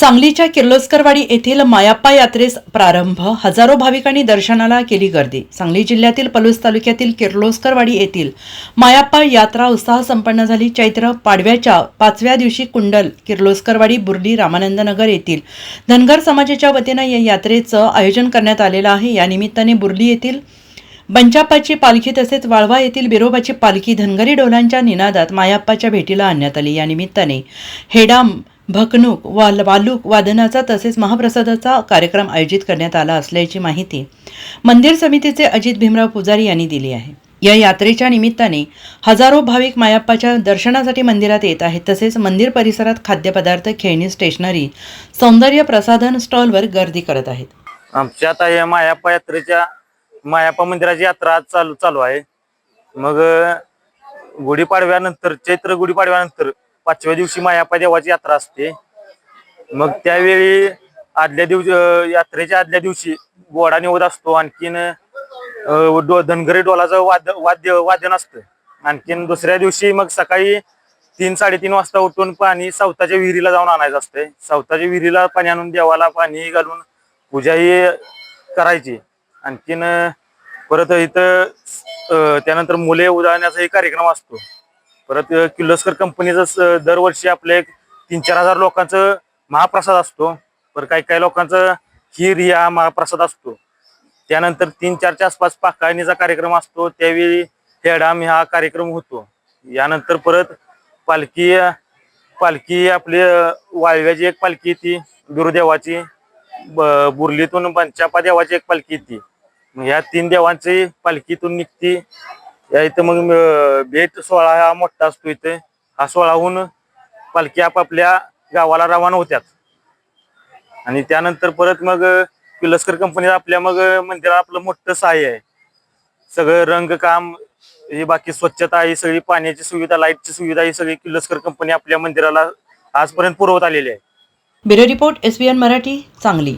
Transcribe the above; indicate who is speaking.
Speaker 1: सांगलीच्या किर्लोस्करवाडी येथील मायाप्पा यात्रेस प्रारंभ. हजारो भाविकांनी दर्शनाला केली गर्दी. सांगली जिल्ह्यातील पलूस तालुक्यातील किर्लोस्करवाडी येथील मायाप्पा यात्रा उत्साह संपन्न झाली. चैत्र पाडव्याच्या पाचव्या दिवशी कुंडल किर्लोस्करवाडी बुर्ली रामानंदनगर येथील धनगर समाजाच्या वतीनं या यात्रेचं आयोजन करण्यात आलेलं आहे. या निमित्ताने बुर्ली येथील बंचाप्पाची पालखी तसेच वाळवा येथील बिरोबाची पालखी धनगरी डोलांच्या निनादात मायाप्पाच्या भेटीला आणण्यात आली. या निमित्ताने हेडाम भकणूक वाल वालूक वादनाचा तसेच महाप्रसादाचा कार्यक्रम आयोजित करण्यात आला असल्याची माहिती मंदिर समितीचे अजित भीमराव पुजारी यांनी दिली आहे. या यात्रेच्या निमित्ताने हजारो भाविक मायाप्पाच्या दर्शनासाठी मंदिरात येत आहेत. तसेच मंदिर परिसरात खाद्यपदार्थ खेळणी स्टेशनरी सौंदर्य प्रसाधन स्टॉलवर गर्दी करत आहेत.
Speaker 2: आमच्या आता या मायाप्पा यात्रेच्या मायाप्पा मंदिराची यात्रा आज चालू चालू आहे. मग गुढीपाडव्यानंतर चैत्र गुढीपाडव्यानंतर पाचव्या दिवशी मायाप्पा देवाची यात्रा असते. मग त्यावेळी आदल्या दिवशी यात्रेच्या आदल्या दिवशी गोडा निवद असतो. आणखीन डो- धनगरी डोलाचं वाद वाद्य वादन असतं. आणखीन दुसऱ्या दिवशी मग सकाळी तीन साडेतीन वाजता उठून पाणी सावताच्या विहिरीला जाऊन आणायचं असतंय. सावताच्या विहिरीला पाणी आणून देवाला पाणी घालून पूजाही करायची. आणखीन परत इथं त्यानंतर मुले उधळण्याचा एक कार्यक्रम असतो. परत किर्लोस्कर कंपनीचं स- दरवर्षी आपले एक तीन चार हजार लोकांचं महाप्रसाद असतो. परत काही काही लोकांचं खीर या महाप्रसाद असतो. त्यानंतर तीन चारच्या आसपास पाकाळणीचा कार्यक्रम असतो. त्यावेळी हेडाम हा कार्यक्रम होतो. यानंतर परत पालखी पालखी आपली वाळव्याची एक पालखी ती गुरुदेवाची ब- बुर्लीतून पंचापा देवाची एक पालखी ती मग ह्या तीन देवांची पालखीतून निघती. या इथं मग भेट सोहळा हा मोठा असतो इथे. हा सोहळाहून पालखी आपापल्या गावाला रवाना होत्यात. आणि त्यानंतर परत मग किलस्कर कंपनी आपल्या मग मंदिराला मंदिरात आपलं मोठं सहाय्य आहे. सगळं रंगकाम ही बाकी स्वच्छता ही सगळी पाण्याची सुविधा लाईटची सुविधा ही सगळी किलस्कर कंपनी आपल्या मंदिराला आजपर्यंत पुरवत आलेली आहे.
Speaker 1: Bureau report S Marathi Sangli.